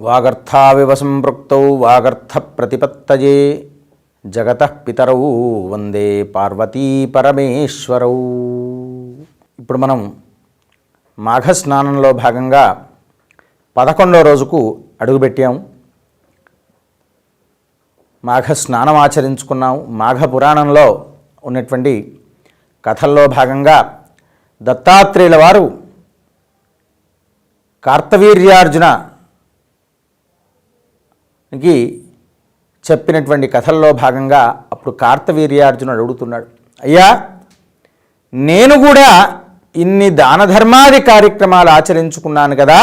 వాగర్థావివ సంపృక్తౌ వాగర్థ ప్రతిపత్తయే జగత పితరౌ వందే పార్వతీ పరమేశ్వరౌ ఇప్పుడు మనం మాఘ స్నానంలో భాగంగా పదకొండో రోజుకు అడుగుపెట్టాం. మాఘ స్నానం ఆచరించుకున్నాం. మాఘ పురాణంలో ఉన్నటువంటి కథల్లో భాగంగా దత్తాత్రేయుల వారు కార్తవీర్యార్జున కి చెప్పినటువంటి కథల్లో భాగంగా అప్పుడు కార్తవీర్యార్జునుడు అడుగుతున్నాడు అయ్యా నేను కూడా ఇన్ని దాన ధర్మాది కార్యక్రమాలు ఆచరించుకున్నాను కదా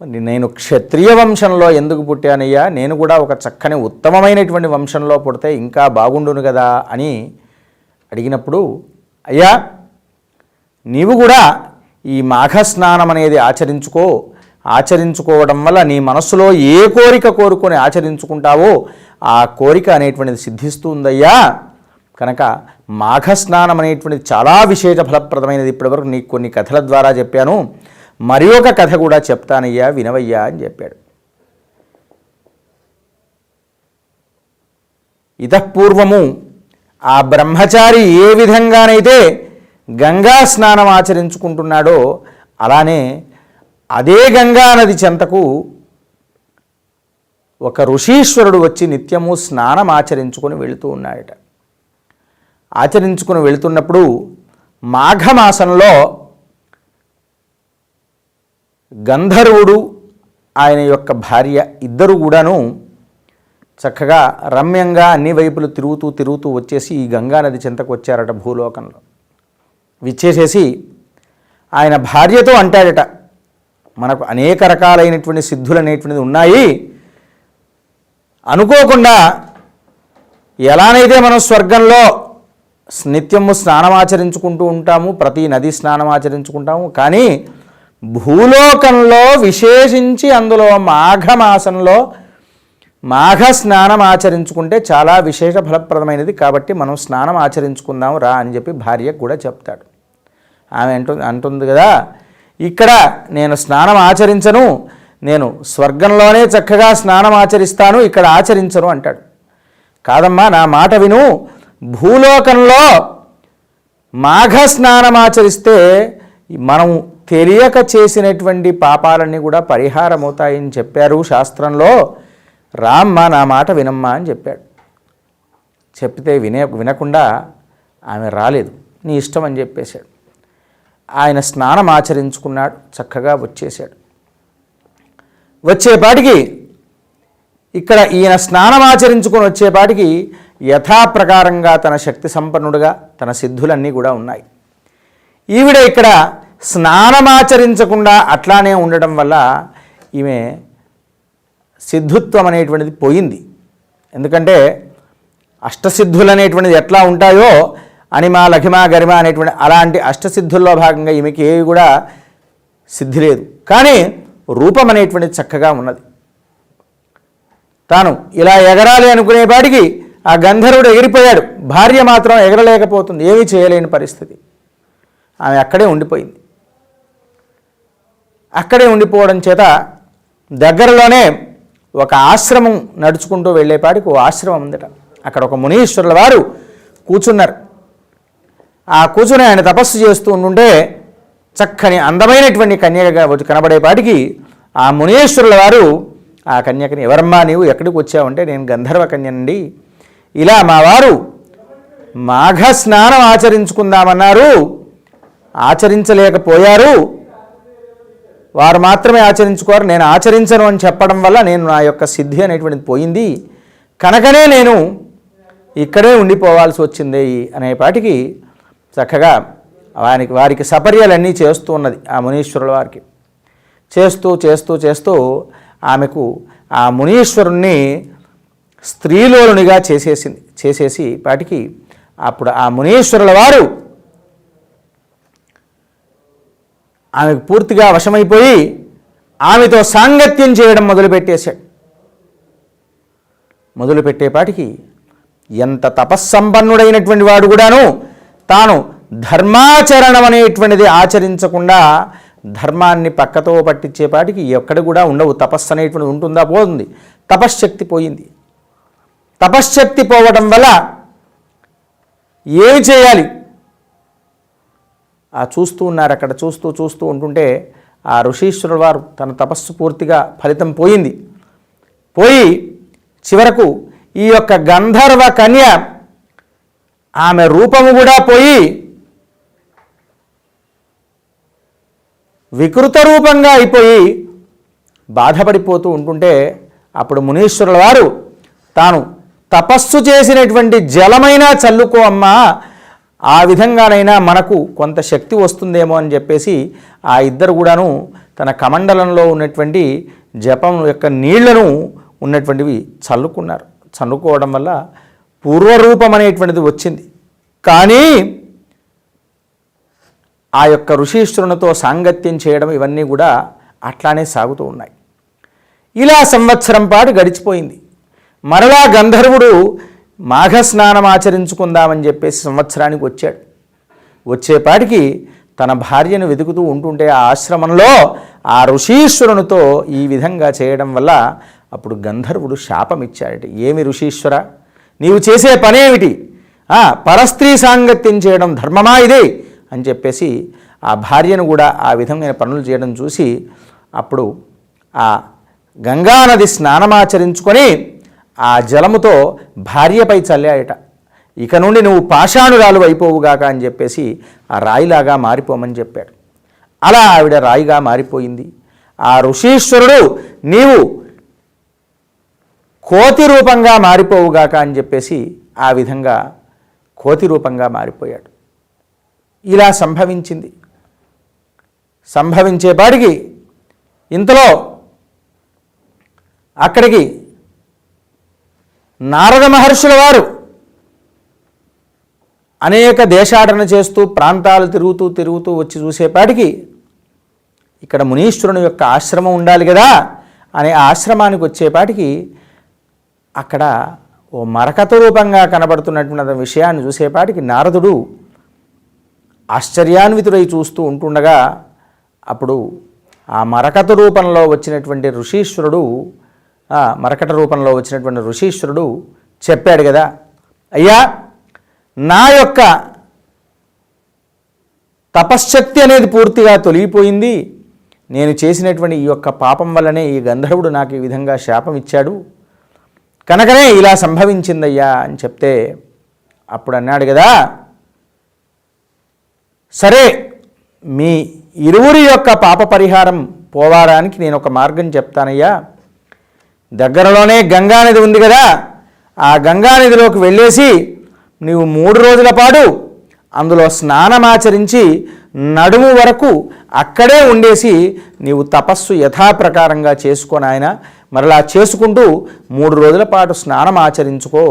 మరి నేను క్షత్రియ వంశంలో ఎందుకు పుట్టానయ్యా? నేను కూడా ఒక చక్కని ఉత్తమమైనటువంటి వంశంలో పుడితే ఇంకా బాగుండును కదా? అని అడిగినప్పుడు అయ్యా నీవు కూడా ఈ మాఘ స్నానం అనేది ఆచరించుకో ఆచరించుకోవడం వల్ల నీ మనస్సులో ఏ కోరిక కోరుకొని ఆచరించుకుంటావో ఆ కోరిక అనేటువంటిది సిద్ధిస్తుందయ్యా. కనుక మాఘస్నానం అనేటువంటిది చాలా విశేష ఫలప్రదమైనది. ఇప్పటివరకు నీకు కొన్ని కథల ద్వారా చెప్పాను. మరి ఒక కథ కూడా చెప్తానయ్యా వినవయ్యా అని చెప్పాడు. ఇతపూర్వము ఆ బ్రహ్మచారి ఏ విధంగానైతే గంగా స్నానం ఆచరించుకుంటున్నాడో అలానే అదే గంగా నది చెంతకు ఒక ఋషీశ్వరుడు వచ్చి నిత్యము స్నానం ఆచరించుకొని వెళుతూ ఉన్నాడట. ఆచరించుకుని వెళుతున్నప్పుడు మాఘమాసంలో గంధర్వుడు ఆయన యొక్క భార్య ఇద్దరు కూడాను చక్కగా రమ్యంగా అన్ని వైపులు తిరుగుతూ తిరుగుతూ వచ్చేసి ఈ గంగానది చెంతకు వచ్చారట భూలోకంలో. విచ్చేసేసి ఆయన భార్యతో అంటాడట మనకు అనేక రకాలైనటువంటి సిద్ధులు అనేటువంటిది ఉన్నాయి. అనుకోకుండా ఎలానైతే మనం స్వర్గంలో నిత్యము స్నానం ఆచరించుకుంటూ ఉంటాము ప్రతి నది స్నానం ఆచరించుకుంటాము కానీ భూలోకంలో విశేషించి అందులో మాఘమాసంలో మాఘ స్నానం ఆచరించుకుంటే చాలా విశేష ఫలప్రదమైనది కాబట్టి మనం స్నానం ఆచరించుకుందాం రా అని చెప్పి భార్యకు కూడా చెప్తాడు. ఆమె అంటుంది అంటుంది కదా ఇక్కడ నేను స్నానం ఆచరించను నేను స్వర్గంలోనే చక్కగా స్నానం ఆచరిస్తాను ఇక్కడ ఆచరించను అంటాడు. కాదమ్మా నా మాట విను. భూలోకంలో మాఘ స్నానం ఆచరిస్తే మనం తెలియక చేసినటువంటి పాపాలన్నీ కూడా పరిహారమవుతాయని చెప్పారు శాస్త్రంలో. రామ్మ నా మాట వినమ్మా అని చెప్పాడు. చెప్తే వినే వినకుండా ఆమె రాలేదు. నీ ఇష్టం అని చెప్పేశాడు. ఆయన స్నానం ఆచరించుకున్నాడు చక్కగా వచ్చేసాడు వచ్చేపాటికి ఇక్కడ ఈయన స్నానం ఆచరించుకొని వచ్చేపాటికి యథాప్రకారంగా తన శక్తి సంపన్నుడుగా తన సిద్ధులన్నీ కూడా ఉన్నాయి. ఈవిడ ఇక్కడ స్నానమాచరించకుండా అట్లానే ఉండడం వల్ల ఈమె సిద్ధుత్వం అనేటువంటిది పోయింది. ఎందుకంటే అష్టసిద్ధులు అనేటువంటిది ఎట్లా ఉంటాయో అనిమ లఘిమ గరిమ అనేటువంటి అలాంటి అష్టసిద్ధుల్లో భాగంగా ఈమెకి ఏవి కూడా సిద్ధి లేదు. కానీ రూపం అనేటువంటిది చక్కగా ఉన్నది. తాను ఇలా ఎగరాలి అనుకునేపాటికి ఆ గంధర్వుడు ఎగిరిపోయాడు. భార్య మాత్రం ఎగరలేకపోతుంది. ఏమీ చేయలేని పరిస్థితి. ఆమె అక్కడే ఉండిపోయింది. అక్కడే ఉండిపోవడం చేత దగ్గరలోనే ఒక ఆశ్రమం నడుచుకుంటూ వెళ్ళేపాటికి ఓ ఆశ్రమం ఉందట. అక్కడ ఒక మునీశ్వరుల వారు కూర్చున్నారు. ఆ కూర్చుని ఆయన తపస్సు చేస్తూ ఉంటుంటే చక్కని అందమైనటువంటి కన్యకగా కనబడేపాటికి ఆ మునీశ్వరుల వారు ఆ కన్యకని ఎవరమ్మా నీవు? ఎక్కడికి వచ్చావంటే నేను గంధర్వ కన్యనండి. ఇలా మా వారు మాఘ స్నానం ఆచరించుకుందామన్నారు. ఆచరించలేకపోయారు. వారు మాత్రమే ఆచరించుకోరు. నేను ఆచరించను అని చెప్పడం వల్ల నేను నా యొక్క సిద్ధి అనేటువంటిది పోయింది. కనుకనే నేను ఇక్కడే ఉండిపోవాల్సి వచ్చింది అనేపాటికి చక్కగా వారికి వారికి సపర్యాలన్నీ చేస్తూ ఉన్నది ఆ మునీశ్వరుల వారికి. చేస్తూ చేస్తూ చేస్తూ ఆమెకు ఆ మునీశ్వరుణ్ణి స్త్రీలోనునిగా చేసేసింది చేసేసి వాటికి అప్పుడు ఆ మునీశ్వరుల వారు ఆమెకు పూర్తిగా వశమైపోయి ఆమెతో సాంగత్యం చేయడం మొదలుపెట్టేశాడు. మొదలుపెట్టేపాటికి ఎంత తపస్సంపన్నుడైనటువంటి వాడు కూడాను తాను ధర్మాచరణం అనేటువంటిది ఆచరించకుండా ధర్మాన్ని పక్కతో పట్టించేపాటికి ఎక్కడ కూడా ఉండవు. తపస్సు అనేటువంటి ఉంటుందా? పోతుంది. తపశ్శక్తి పోయింది. తపశ్శక్తి పోవడం వల్ల ఏమి చేయాలి? ఆ చూస్తూ ఉన్నారు. అక్కడ చూస్తూ చూస్తూ ఉంటుంటే ఆ ఋషీశ్వరుడు వారు తన తపస్సు పూర్తిగా ఫలితం పోయింది. పోయి చివరకు ఈ యొక్క గంధర్వ కన్య ఆమె రూపము కూడా పోయి వికృత రూపంగా అయిపోయి బాధపడిపోతూ ఉంటుంటే అప్పుడు మునీశ్వరుల వారు తాను తపస్సు చేసినటువంటి జలమైనా చల్లుకో అమ్మా ఆ విధంగానైనా మనకు కొంత శక్తి వస్తుందేమో అని చెప్పేసి ఆ ఇద్దరు కూడాను తన కమండలంలో ఉన్నటువంటి జపం యొక్క నీళ్ళను ఉన్నటువంటివి చల్లుకున్నారు. చల్లుకోవడం వల్ల పూర్వరూపం అనేటువంటిది వచ్చింది. కానీ ఆ యొక్క ఋషీశ్వరునితో సాంగత్యం చేయడం ఇవన్నీ కూడా అట్లానే సాగుతూ ఉన్నాయి. ఇలా సంవత్సరం పాటు గడిచిపోయింది. మరలా గంధర్వుడు మాఘ స్నానం ఆచరించుకుందామని చెప్పేసి సంవత్సరానికి వచ్చాడు. వచ్చేపాటికి తన భార్యను వెతుకుతూ ఉంటుంటే ఆ ఆశ్రమంలో ఆ ఋషీశ్వరునితో ఈ విధంగా చేయడం వల్ల అప్పుడు గంధర్వుడు శాపం ఇచ్చాడట ఏమి ఋషీశ్వర? నీవు చేసే పనేమిటి? పరస్త్రీ సాంగత్యం చేయడం ధర్మమా ఇది? అని చెప్పేసి ఆ భార్యను కూడా ఆ విధమైన పనులు చేయడం చూసి అప్పుడు ఆ గంగానది స్నానమాచరించుకొని ఆ జలముతో భార్యపై చల్లాయట. ఇక నుండి నువ్వు పాషాణురాలు అయిపోవుగాక అని చెప్పేసి ఆ రాయిలాగా మారిపోమని చెప్పాడు. అలా ఆవిడ రాయిగా మారిపోయింది. ఆ ఋషీశ్వరుడు నీవు కోతి రూపంగా మారిపోవుగాక అని చెప్పేసి ఆ విధంగా కోతి రూపంగా మారిపోయాడు. ఇలా సంభవించింది. సంభవించేపాటికి ఇంతలో అక్కడికి నారద మహర్షుల వారు అనేక దేశాటన చేస్తూ ప్రాంతాలు తిరుగుతూ తిరుగుతూ వచ్చి చూసేపాటికి ఇక్కడ మునీశ్వరుని యొక్క ఆశ్రమం ఉండాలి కదా అనే ఆశ్రమానికి వచ్చేపాటికి అక్కడ ఓ మరకత రూపంగా కనబడుతున్నటువంటి విషయాన్ని చూసేపాటికి నారదుడు ఆశ్చర్యాన్వితుడై చూస్తూ ఉంటుండగా అప్పుడు ఆ మరకత రూపంలో వచ్చినటువంటి ఋషీశ్వరుడు మరకట రూపంలో వచ్చినటువంటి ఋషీశ్వరుడు చెప్పాడు కదా అయ్యా నా యొక్క తపశ్శక్తి అనేది పూర్తిగా తొలగిపోయింది. నేను చేసినటువంటి ఈ యొక్క పాపం వల్లనే ఈ గంధర్వుడు నాకు ఈ విధంగా శాపం ఇచ్చాడు. కనుకనే ఇలా సంభవించిందయ్యా అని చెప్తే అప్పుడు అన్నాడు కదా సరే మీ ఇరువురి యొక్క పాప పరిహారం పోవాడానికి నేను ఒక మార్గం చెప్తానయ్యా. దగ్గరలోనే గంగానది ఉంది కదా ఆ గంగానదిలోకి వెళ్ళేసి నీవు మూడు రోజుల పాటు అందులో స్నానమాచరించి నడుము వరకు అక్కడే ఉండేసి నీవు తపస్సు యథాప్రకారంగా చేసుకొని ఆయన మరలా చేసుకుంటూ మూడు రోజుల పాటు స్నానం ఆచరించుకో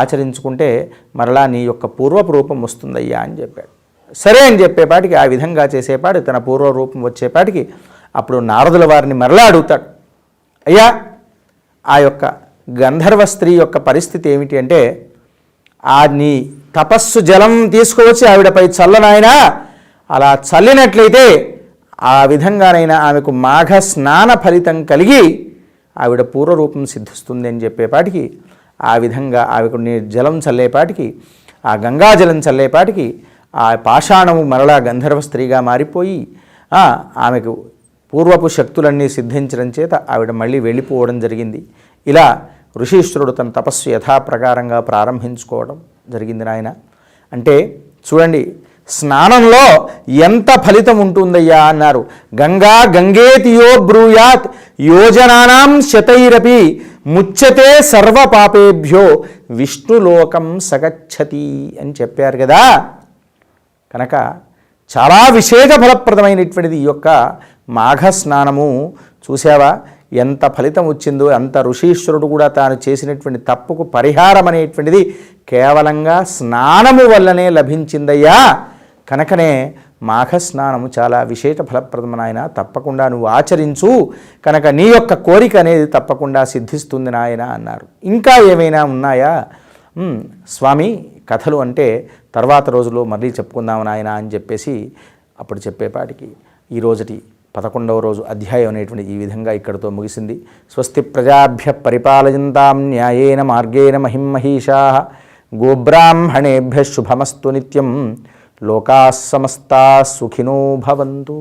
ఆచరించుకుంటే మరలా నీ యొక్క పూర్వపు రూపం వస్తుందయ్యా అని చెప్పాడు. సరే అని చెప్పేపాటికి ఆ విధంగా చేసేపాటి తన పూర్వ రూపం వచ్చేపాటికి అప్పుడు నారదుల వారిని మరలా అడుగుతాడు. అయ్యా ఆ యొక్క గంధర్వ స్త్రీ యొక్క పరిస్థితి ఏమిటి అంటే ఆ నీ తపస్సు జలం తీసుకువచ్చి ఆవిడపై చల్లనాయన అలా చల్లినట్లయితే ఆ విధంగానైనా ఆమెకు మాఘ స్నాన ఫలితం కలిగి ఆవిడ పూర్వరూపం సిద్ధిస్తుంది అని చెప్పేపాటికి ఆ విధంగా ఆవిడ జలం చల్లేపాటికి ఆ గంగాజలం చల్లేపాటికి ఆ పాషాణము మరలా గంధర్వ స్త్రీగా మారిపోయి ఆమెకు పూర్వపు శక్తులన్నీ సిద్ధించడం చేత ఆవిడ మళ్ళీ వెళ్ళిపోవడం జరిగింది. ఇలా ఋషీశ్వరుడు తన తపస్సు యథాప్రకారంగా ప్రారంభించుకోవడం జరిగింది నాయన. అంటే చూడండి స్నానంలో ఎంత ఫలితం ఉంటుందయ్యా అన్నారు. గంగా గంగేతియో బ్రూయాత్ యోజనానాం శతైరపి ముచ్చతే సర్వ పాపేభ్యో విష్ణులోకం సగచ్చతి అని చెప్పారు కదా. కనుక చాలా విశేష ఫలప్రదమైనటువంటిది ఈ యొక్క మాఘ స్నానము చూసావా ఎంత ఫలితం వచ్చిందో అంత ఋషీశ్వరుడు కూడా తాను చేసినటువంటి తప్పుకు పరిహారం అనేటువంటిది కేవలంగా స్నానము వల్లనే లభించిందయ్యా. కనుకనే మాఘ స్నానము చాలా విశేష ఫలప్రదమైన ఆయన తప్పకుండా నువ్వు ఆచరించు. కనుక నీ యొక్క కోరిక అనేది తప్పకుండా సిద్ధిస్తుంది నాయన అన్నారు. ఇంకా ఏమైనా ఉన్నాయా? స్వామి కథలు అంటే తర్వాత రోజులో మళ్ళీ చెప్పుకుందాం నాయన అని చెప్పేసి అప్పుడు చెప్పేపాటికి ఈ రోజుటి పదకొండవ రోజు అధ్యాయం అనేటువంటి ఈ విధంగా ఇక్కడితో ముగిసింది. స్వస్తి ప్రజాభ్య పరిపాలయంతాం న్యాయేన మార్గేణ మహిమహీషా గోబ్రాహ్మణేభ్య శుభమస్తు నిత్యం. లోకా సమస్తా సుఖినో భవంతు.